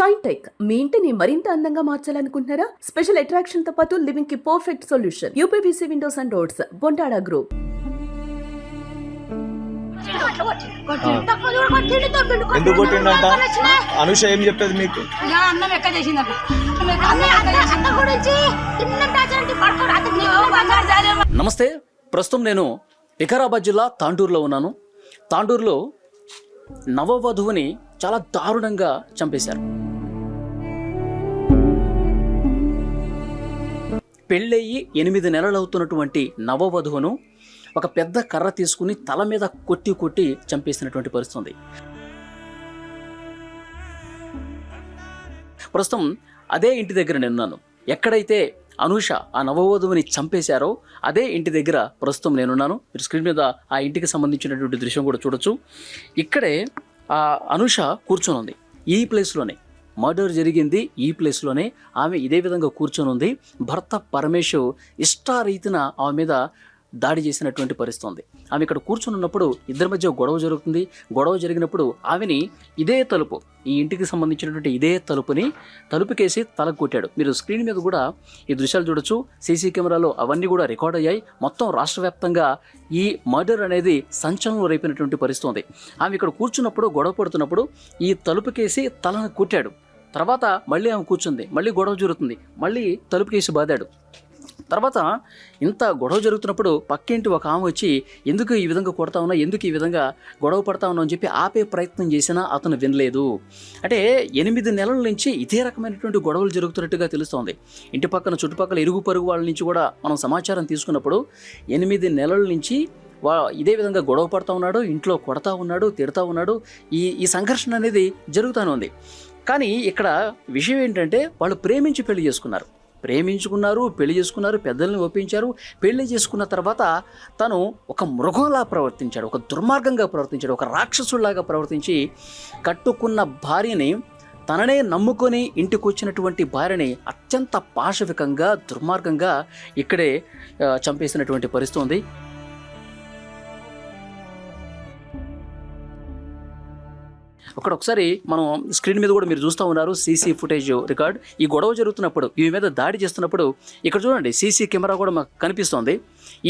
Shine tech మీ ఇంటిని మరింత అందంగా మార్చాలనుకుంటున్నారా? స్పెషల్ అట్రాక్షన్తో పాటు లివింగ్కి perfect solution UPVC windows and doors Bontada group ఎందుకు కొట్టిండంట? అనుష ఏం చెప్పేది మీకు? యా అన్నం ఎక్క చేసిందంట? అన్నం ఎక్క చేసిందంట? నమస్తే ప్రస్తుతం నేను వికారాబాద్ జిల్లా తాండూరులో ఉన్నాను. తాండూరులో నవవధువుని చాలా దారుణంగా చంపేశారు. పెళ్ళయి ఎనిమిది నెలలు అవుతున్నటువంటి నవవధువును ఒక పెద్ద కర్ర తీసుకుని తల మీద కొట్టి కొట్టి చంపేసినటువంటి పరిస్థితి ఉంది ప్రస్తుతం అదే ఇంటి దగ్గర నేనున్నాను. ఎక్కడైతే అనూష ఆ నవవధువుని చంపేశారో అదే ఇంటి దగ్గర ప్రస్తుతం నేనున్నాను. మీరు స్క్రీన్ మీద ఆ ఇంటికి సంబంధించినటువంటి దృశ్యం కూడా చూడొచ్చు. ఇక్కడే ఆ అనూష కూర్చొని ఉంది ఈ ప్లేస్లోనే మర్డర్ జరిగింది ఈ ప్లేస్లోనే. ఆమె ఇదే విధంగా కూర్చొని ఉంది భర్త పరమేశ్ ఇష్టారీతిన ఆమె మీద దాడి చేసినటువంటి పరిస్థితి ఉంది ఆమె ఇక్కడ కూర్చొని ఉన్నప్పుడు ఇద్దరి మధ్య గొడవ జరుగుతుంది. గొడవ జరిగినప్పుడు ఆమెని ఇదే తలుపు ఈ ఇంటికి సంబంధించినటువంటి ఇదే తలుపుని తలుపుకేసి తలకు కొట్టాడు మీరు స్క్రీన్ మీద కూడా ఈ దృశ్యాలు చూడొచ్చు. సీసీ కెమెరాలో అవన్నీ కూడా రికార్డ్ అయ్యాయి. మొత్తం రాష్ట్ర వ్యాప్తంగా ఈ మర్డర్ అనేది సంచలనం రేపినటువంటి పరిస్థితి ఉంది ఆమె ఇక్కడ కూర్చున్నప్పుడు గొడవ పడుతున్నప్పుడు ఈ తలుపుకేసి తలను కొట్టాడు. తర్వాత మళ్ళీ ఆమె కూర్చుంది. మళ్ళీ గొడవ జరుగుతుంది. మళ్ళీ తలుపుకేసి బాదాడు. తర్వాత ఇంత గొడవ జరుగుతున్నప్పుడు పక్కింటి ఒక ఆమె వచ్చి ఎందుకు ఈ విధంగా కొడతా ఉన్నా? ఎందుకు ఈ విధంగా గొడవ పడతా ఉన్నా అని చెప్పి ఆపే ప్రయత్నం చేసినా అతను వినలేదు. అంటే ఎనిమిది నెలల నుంచి ఇదే రకమైనటువంటి గొడవలు జరుగుతున్నట్టుగా తెలుస్తోంది. ఇంటి పక్కన చుట్టుపక్కల ఇరుగు పరుగు వాళ్ళ నుంచి కూడా మనం సమాచారం తీసుకున్నప్పుడు ఎనిమిది నెలల నుంచి వా ఇదే విధంగా గొడవ పడుతూ ఉన్నాడు ఇంట్లో కొడతా ఉన్నాడు తిడతా ఉన్నాడు. ఈ ఈ సంఘర్షణ అనేది జరుగుతూనే ఉంది. కానీ ఇక్కడ విషయం ఏంటంటే వాళ్ళు ప్రేమించి పెళ్ళి చేసుకున్నారు. ప్రేమించుకున్నారు పెళ్ళి చేసుకున్నారు పెద్దల్ని ఒప్పించారు. పెళ్ళి చేసుకున్న తర్వాత తను ఒక మృగంలా ప్రవర్తించాడు ఒక దుర్మార్గంగా ప్రవర్తించాడు ఒక రాక్షసుల్లాగా ప్రవర్తించి కట్టుకున్న భార్యని తననే నమ్ముకొని ఇంటికి వచ్చినటువంటి భార్యని అత్యంత పాశవికంగా దుర్మార్గంగా ఇక్కడే చంపేసినటువంటి పరిస్థితి ఉంది. అక్కడ ఒకసారి మనం స్క్రీన్ మీద కూడా మీరు చూస్తూ ఉన్నారు సీసీ ఫుటేజ్ రికార్డ్. ఈ గొడవ జరుగుతున్నప్పుడు ఈ మీద దాడి చేస్తున్నప్పుడు ఇక్కడ చూడండి సీసీ కెమెరా కూడా మాకు కనిపిస్తోంది.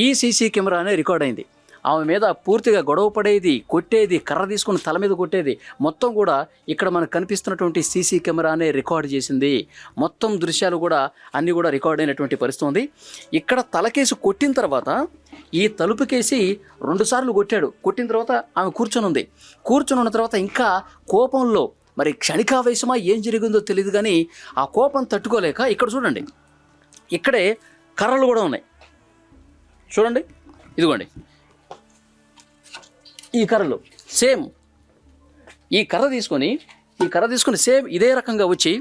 ఈ సీసీ కెమెరానే రికార్డ్ అయింది. ఆమె మీద పూర్తిగా గొడవ పడేది కొట్టేది కర్ర తీసుకుని తల మీద కొట్టేది మొత్తం కూడా ఇక్కడ మనకు కనిపిస్తున్నటువంటి సీసీ కెమెరానే రికార్డ్ చేసింది. మొత్తం దృశ్యాలు కూడా అన్నీ కూడా రికార్డ్ అయినటువంటి పరిస్థితి ఉంది. ఇక్కడ తలకేసి కొట్టిన తర్వాత ఈ తలుపుకేసి రెండుసార్లు కొట్టాడు. కొట్టిన తర్వాత ఆమె కూర్చొని ఉంది కూర్చొని ఉన్న తర్వాత ఇంకా కోపంలో మరి క్షణికావేశమా ఏం జరిగిందో తెలియదు కానీ ఆ కోపం తట్టుకోలేక ఇక్కడ చూడండి. ఇక్కడే కర్రలు కూడా ఉన్నాయి. చూడండి ఇదిగోండి. ఈ కర్రలు సేమ్. ఈ కర్ర తీసుకొని ఈ కర్ర తీసుకొని సేమ్ ఇదే రకంగా వచ్చి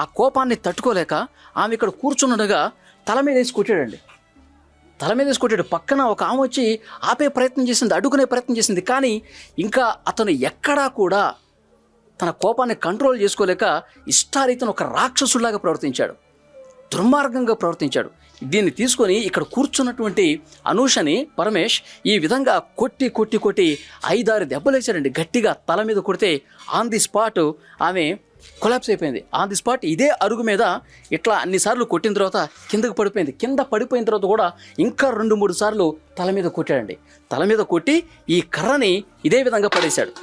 ఆ కోపాన్ని తట్టుకోలేక ఆమె ఇక్కడ కూర్చున్నట్టుగా తల మీద వేసి కొట్టాడండి. తల మీద వేసి పక్కన ఒక ఆమె వచ్చి ఆపే ప్రయత్నం చేసింది అడ్డుకునే ప్రయత్నం చేసింది. కానీ ఇంకా అతను ఎక్కడా కూడా తన కోపాన్ని కంట్రోల్ చేసుకోలేక ఇష్టారీతను ఒక రాక్షసులాగా ప్రవర్తించాడు. దుర్మార్గంగా ప్రవర్తించాడు. దీన్ని తీసుకొని ఇక్కడ కూర్చున్నటువంటి అనూషని పరమేష్ ఈ విధంగా కొట్టి కొట్టి కొట్టి ఐదారు దెబ్బలేశాడండి గట్టిగా తల మీద కొడితే ఆన్ ది స్పాట్ ఆమె కొలాప్స్ అయిపోయింది. ఆన్ ది స్పాట్ ఇదే అరుగు మీద ఇట్లా అన్నిసార్లు కొట్టిన తర్వాత కిందకు పడిపోయింది. కింద పడిపోయిన తర్వాత కూడా ఇంకా రెండు మూడు సార్లు తల మీద కొట్టాడండి. తల మీద కొట్టి ఈ కర్రని ఇదే విధంగా పడేశాడు.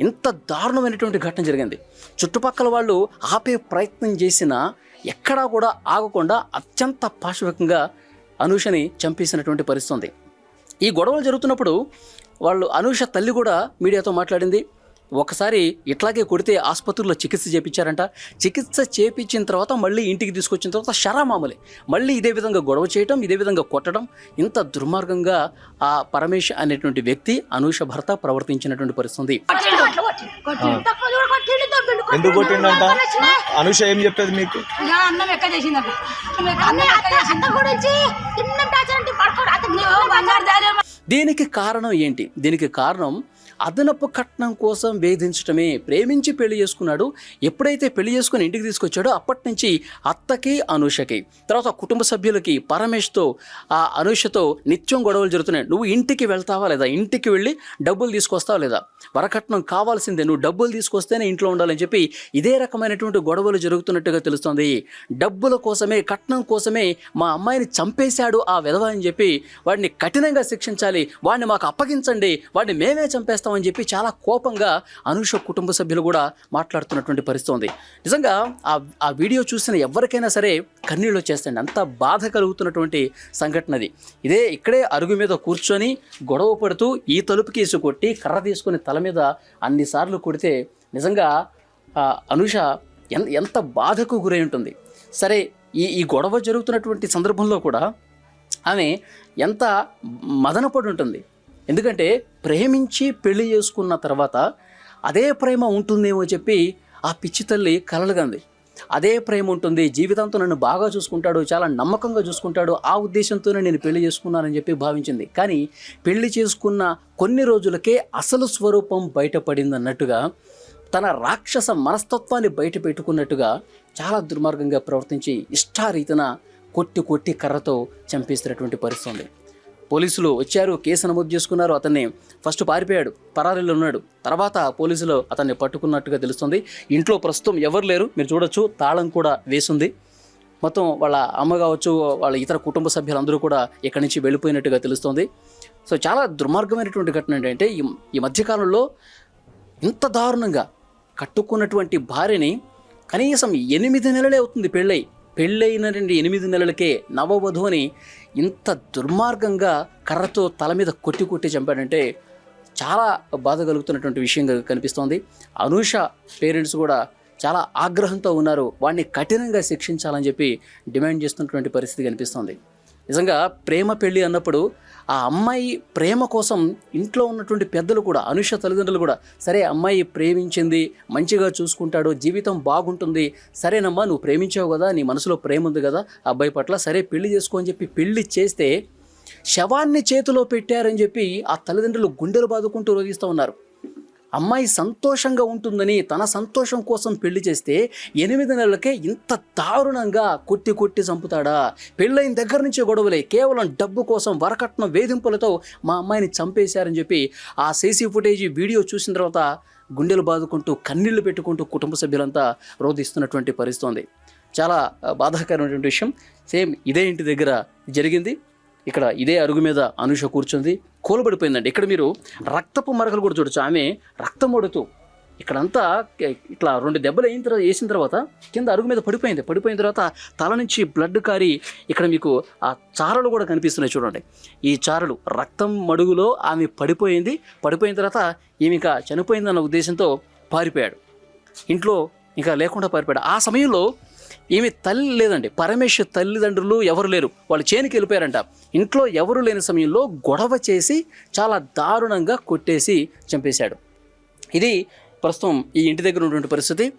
ఇంత దారుణమైనటువంటి ఘటన జరిగింది. చుట్టుపక్కల వాళ్ళు ఆపే ప్రయత్నం చేసినా ఎక్కడా కూడా ఆగకుండా అత్యంత పాశవికంగా అనూషని చంపేసినటువంటి పరిస్థితి ఉంది. ఈ గొడవలు జరుగుతున్నప్పుడు వాళ్ళు అనూష తల్లి కూడా మీడియాతో మాట్లాడింది. ఒకసారి ఇట్లాగే కొడితే ఆసుపత్రిలో చికిత్స చేపించారంట. చికిత్స చేపించిన తర్వాత మళ్ళీ ఇంటికి తీసుకొచ్చిన తర్వాత షరా మామూలే మళ్ళీ ఇదే విధంగా గొడవ చేయటం ఇదే విధంగా కొట్టడం ఇంత దుర్మార్గంగా ఆ పరమేష్ అనేటువంటి వ్యక్తి అనూష భర్త ప్రవర్తించినటువంటి పరిస్థితి. ఎందుకు కొట్టిండంట? అనుష ఏం చెప్పేది మీకు? అన్నం ఎక్క చేసిందంట? దీనికి కారణం ఏంటి? దీనికి కారణం అదనపు కట్నం కోసం వేధించటమే ప్రేమించి పెళ్ళి చేసుకున్నాడు. ఎప్పుడైతే పెళ్ళి చేసుకుని ఇంటికి తీసుకొచ్చాడో అప్పటి నుంచి అత్తకి అనూషకి. తర్వాత కుటుంబ సభ్యులకి పరమేష్తో ఆ అనూషతో నిత్యం గొడవలు జరుగుతున్నాయి. నువ్వు ఇంటికి వెళ్తావా లేదా? ఇంటికి వెళ్ళి డబ్బులు తీసుకొస్తావా లేదా? వరకట్నం కావాల్సిందే. నువ్వు డబ్బులు తీసుకొస్తేనే ఇంట్లో ఉండాలని చెప్పి ఇదే రకమైనటువంటి గొడవలు జరుగుతున్నట్టుగా తెలుస్తుంది. డబ్బుల కోసమే కట్నం కోసమే మా అమ్మాయిని చంపేశాడు ఆ విధవ అని చెప్పి వాడిని కఠినంగా శిక్షించాలి. వాడిని మాకు అప్పగించండి. వాడిని మేమే చంపేస్తాం అని చెప్పి చాలా కోపంగా అనుష కుటుంబ సభ్యులు కూడా మాట్లాడుతున్నటువంటి పరిస్థితి ఉంది నిజంగా ఆ ఆ వీడియో చూసిన ఎవరికైనా సరే కన్నీళ్ళు వచ్చేస్తండి అంత బాధ కలుగుతున్నటువంటి సంఘటన అది ఇదే ఇక్కడే అరుగు మీద కూర్చొని గొడవ పడుతూ ఈ తలుపు కేసు కొట్టి కర్ర తీసుకొని తల మీద అన్నిసార్లు కొడితే నిజంగా అనుష ఎంత ఎంత బాధకు గురై ఉంటుంది. సరే ఈ ఈ గొడవ జరుగుతున్నటువంటి సందర్భంలో కూడా ఆమె ఎంత మదనపడి ఉంటుంది. ఎందుకంటే ప్రేమించి పెళ్ళి చేసుకున్న తర్వాత అదే ప్రేమ ఉంటుందేమో చెప్పి ఆ పిచ్చి తల్లి కలలుగంది. అదే ప్రేమ ఉంటుంది జీవితంతో నన్ను బాగా చూసుకుంటాడు చాలా నమ్మకంగా చూసుకుంటాడు ఆ ఉద్దేశంతోనే నేను పెళ్ళి చేసుకున్నానని చెప్పి భావించింది. కానీ పెళ్ళి చేసుకున్న కొన్ని రోజులకే అసలు స్వరూపం బయటపడింది అన్నట్టుగా తన రాక్షస మనస్తత్వాన్ని బయట పెట్టుకున్నట్టుగా చాలా దుర్మార్గంగా ప్రవర్తించి ఇష్టారీతన కొట్టి కొట్టి కర్రతో చంపేస్తున్నటువంటి పరిస్థితి ఉంది. పోలీసులు వచ్చారు కేసు నమోదు చేసుకున్నారు అతన్ని ఫస్ట్ పారిపోయాడు పరారీలో ఉన్నాడు. తర్వాత పోలీసులు అతన్ని పట్టుకున్నట్టుగా తెలుస్తుంది. ఇంట్లో ప్రస్తుతం ఎవరు లేరు మీరు చూడొచ్చు తాళం కూడా వేసింది. మొత్తం వాళ్ళ అమ్మ కావచ్చు వాళ్ళ ఇతర కుటుంబ సభ్యులందరూ కూడా ఇక్కడి నుంచి వెళ్ళిపోయినట్టుగా తెలుస్తుంది. సో చాలా దుర్మార్గమైనటువంటి ఘటన ఏంటంటే ఈ ఈ మధ్యకాలంలో ఇంత దారుణంగా కట్టుకున్నటువంటి భార్యని కనీసం ఎనిమిది నెలలే అవుతుంది పెళ్ళై పెళ్ళైనటువంటి ఎనిమిది నెలలకే నవవధువుని ఇంత దుర్మార్గంగా కర్రతో తల మీద కొట్టి కొట్టి చంపాడంటే చాలా బాధ కలుగుతున్నటువంటి విషయంగా కనిపిస్తోంది. అనూష పేరెంట్స్ కూడా చాలా ఆగ్రహంతో ఉన్నారు. వాడిని కఠినంగా శిక్షించాలని చెప్పి డిమాండ్ చేస్తున్నటువంటి పరిస్థితి కనిపిస్తోంది. నిజంగా ప్రేమ పెళ్ళి అన్నప్పుడు ఆ అమ్మాయి ప్రేమ కోసం ఇంట్లో ఉన్నటువంటి పెద్దలు కూడా అనుష తల్లిదండ్రులు కూడా సరే అమ్మాయి ప్రేమించింది మంచిగా చూసుకుంటాడు జీవితం బాగుంటుంది సరేనమ్మా నువ్వు ప్రేమించావు కదా నీ మనసులో ప్రేమ ఉంది కదా అబ్బాయి పట్ల సరే పెళ్ళి చేసుకో అని చెప్పి పెళ్ళి చేస్తే శవాన్ని చేతిలో పెట్టారని చెప్పి ఆ తల్లిదండ్రులు గుండెలు బాదుకుంటూ రోగిస్తూ ఉన్నారు. అమ్మాయి సంతోషంగా ఉంటుందని తన సంతోషం కోసం పెళ్ళి చేస్తే ఎనిమిది నెలలకే ఇంత దారుణంగా కొట్టి కొట్టి చంపుతాడా? పెళ్ళైన దగ్గర నుంచే గొడవలే. కేవలం డబ్బు కోసం వరకట్నం వేధింపులతో మా అమ్మాయిని చంపేశారని చెప్పి ఆ సీసీ ఫుటేజ్ వీడియో చూసిన తర్వాత గుండెలు బాదుకుంటూ కన్నీళ్ళు పెట్టుకుంటూ కుటుంబ సభ్యులంతా రోధిస్తున్నటువంటి పరిస్థితి చాలా బాధాకరమైనటువంటి విషయం. సేమ్ ఇదే ఇంటి దగ్గర జరిగింది. ఇక్కడ ఇదే అరుగు మీద అనుష కూర్చుంది. కోలబడిపోయిందండి. ఇక్కడ మీరు రక్తపు మరకలు కూడా చూడొచ్చు. ఆమె రక్తం ఒడుతూ ఇక్కడంతా ఇట్లా రెండు దెబ్బలు అయిన తర్వాత వేసిన తర్వాత కింద అరుగు మీద పడిపోయింది. పడిపోయిన తర్వాత తల నుంచి బ్లడ్ కారి ఇక్కడ మీకు ఆ చారలు కూడా కనిపిస్తున్నాయి చూడండి. ఈ చారలు రక్తం మడుగులో ఆమె పడిపోయింది. పడిపోయిన తర్వాత ఈమె ఇంకా చనిపోయిందన్న ఉద్దేశంతో పారిపోయాడు. ఇంట్లో ఇంకా లేకుండా పారిపోయాడు. ఆ సమయంలో ఈమె తల్లి లేదండి. పరమేశ్వర్ తల్లిదండ్రులు ఎవరు లేరు. వాళ్ళు చేనికి వెళ్ళిపోయారంట. ఇంట్లో ఎవరు లేని సమయంలో గొడవ చేసి చాలా దారుణంగా కొట్టేసి చంపేశాడు. ఇది ప్రస్తుతం ఈ ఇంటి దగ్గర ఉన్నటువంటి పరిస్థితి.